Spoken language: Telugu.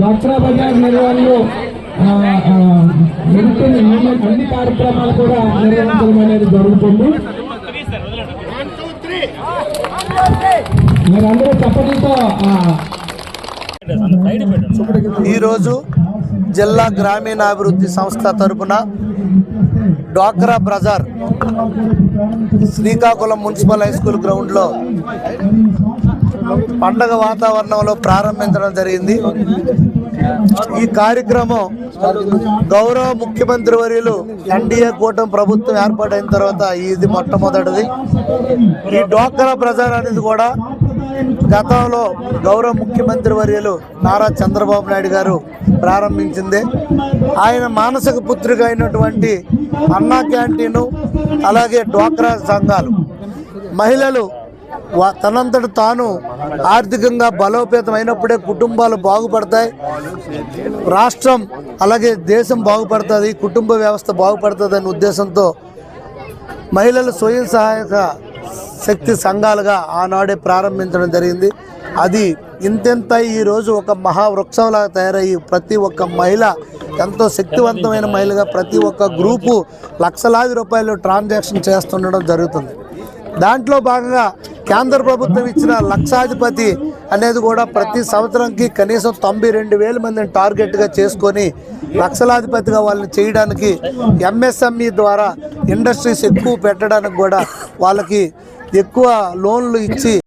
డాక్టర్ బజార్ నిర్వహణలో ఆ, ఆ, మెడిసిన్ అన్ని కార్యక్రమాలు కూడా నిర్వహించడం అనేది జరుగుతుంది మీరందరూ చప్పటితో ఈరోజు జిల్లా గ్రామీణాభివృద్ధి సంస్థ తరపున డ్వాక్రా బజార్ శ్రీకాకుళం మున్సిపల్ హై స్కూల్ గ్రౌండ్లో పండగ వాతావరణంలో ప్రారంభించడం జరిగింది. ఈ కార్యక్రమం గౌరవ ముఖ్యమంత్రి వర్యులు ఎన్డీఏ కూటమి ప్రభుత్వం ఏర్పాటైన తర్వాత ఇది మొట్టమొదటిది. ఈ డ్వాక్రా బజార్ అనేది కూడా గతంలో గౌరవ ముఖ్యమంత్రి వర్యులు నారా చంద్రబాబు నాయుడు గారు ప్రారంభించింది. ఆయన మానసిక పుత్రిక అయినటువంటి అన్నా క్యాంటీను అలాగే డ్వాక్రా సంఘాలు. మహిళలు తనంతట తాను ఆర్థికంగా బలోపేతం అయినప్పుడే కుటుంబాలు బాగుపడతాయి. రాష్ట్రం అలాగే దేశం బాగుపడుతుంది కుటుంబ వ్యవస్థ బాగుపడుతుంది అనే ఉద్దేశంతో మహిళలు స్వయం సహాయక శక్తి సంఘాలుగా ఆనాడే ప్రారంభించడం జరిగింది. అది ఇంతెంత ఈరోజు ఒక మహావృక్షంలాగా తయారయ్యి ప్రతి ఒక్క మహిళ ఎంతో శక్తివంతమైన మహిళగా ప్రతి ఒక్క గ్రూపు లక్షలాది రూపాయలు ట్రాన్సాక్షన్ చేస్తుండడం జరుగుతుంది. దాంట్లో భాగంగా కేంద్ర ప్రభుత్వం ఇచ్చిన లక్షాధిపతి అనేది కూడా ప్రతి సంవత్సరంకి కనీసం తొంభై రెండు వేల మందిని టార్గెట్గా చేసుకొని లక్షలాధిపతిగా వాళ్ళని చేయడానికి ఎంఎస్ఎంఈ ద్వారా ఇండస్ట్రీస్ ఎక్కువ పెట్టడానికి కూడా వాళ్ళకి ఎక్కువ లోన్లు ఇచ్చి